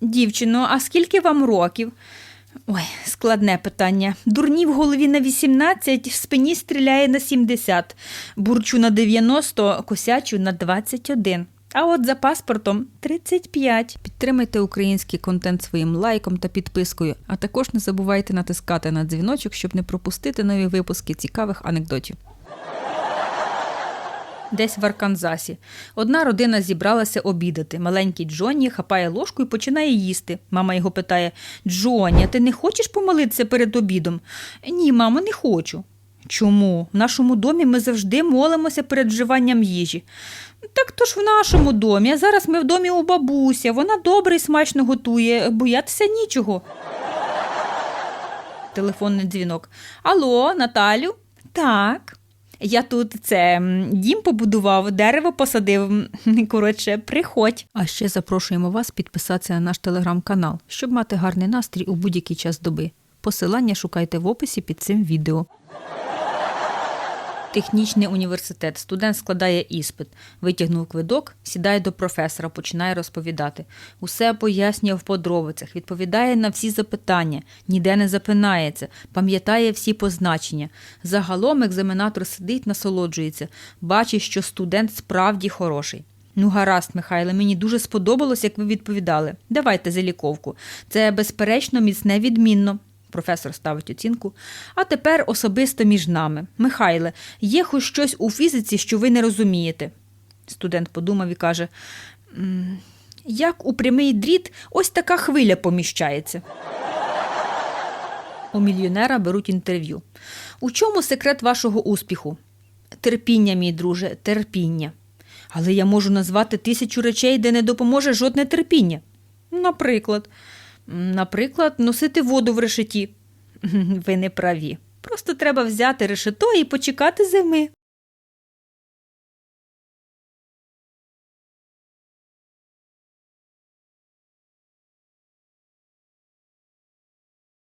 Дівчино, а скільки вам років? Ой, складне питання. Дурні в голові на 18, в спині стріляє на 70, бурчу на 90, косячу на 21. А от за паспортом 35. Підтримайте український контент своїм лайком та підпискою, а також не забувайте натискати на дзвіночок, щоб не пропустити нові випуски цікавих анекдотів. Десь в Арканзасі. Одна родина зібралася обідати. Маленький Джонні хапає ложку і починає їсти. Мама його питає: Джонні, а ти не хочеш помолитися перед обідом? Ні, мамо, не хочу. Чому? В нашому домі ми завжди молимося перед вживанням їжі. Так то ж в нашому домі, а зараз ми в домі у бабуся. Вона добре і смачно готує, боятися нічого. Телефонний дзвінок. Алло, Наталю? Так. Я тут це дім побудував, дерево посадив. Коротше, приходь. А ще запрошуємо вас підписатися на наш телеграм-канал, щоб мати гарний настрій у будь-який час доби. Посилання шукайте в описі під цим відео. Технічний університет. Студент складає іспит, витягнув квидок, сідає до професора, починає розповідати. Усе пояснює в подробицях, відповідає на всі запитання, ніде не запинається, пам'ятає всі позначення. Загалом екзаменатор сидить, насолоджується, бачить, що студент справді хороший. Ну, гаразд, Михайле, мені дуже сподобалось, як ви відповідали. Давайте заліковку. Це, безперечно, міцне відмінно. Професор ставить оцінку. А тепер особисто між нами. Михайле, є хоч щось у фізиці, що ви не розумієте. Студент подумав і каже: як у прямий дріт ось така хвиля поміщається. У мільйонера беруть інтерв'ю. У чому секрет вашого успіху? Терпіння, мій друже, терпіння. Але я можу назвати тисячу речей, де не допоможе жодне терпіння. Наприклад, наприклад, носити воду в решеті. Ви не праві. Просто треба взяти решето і почекати зими.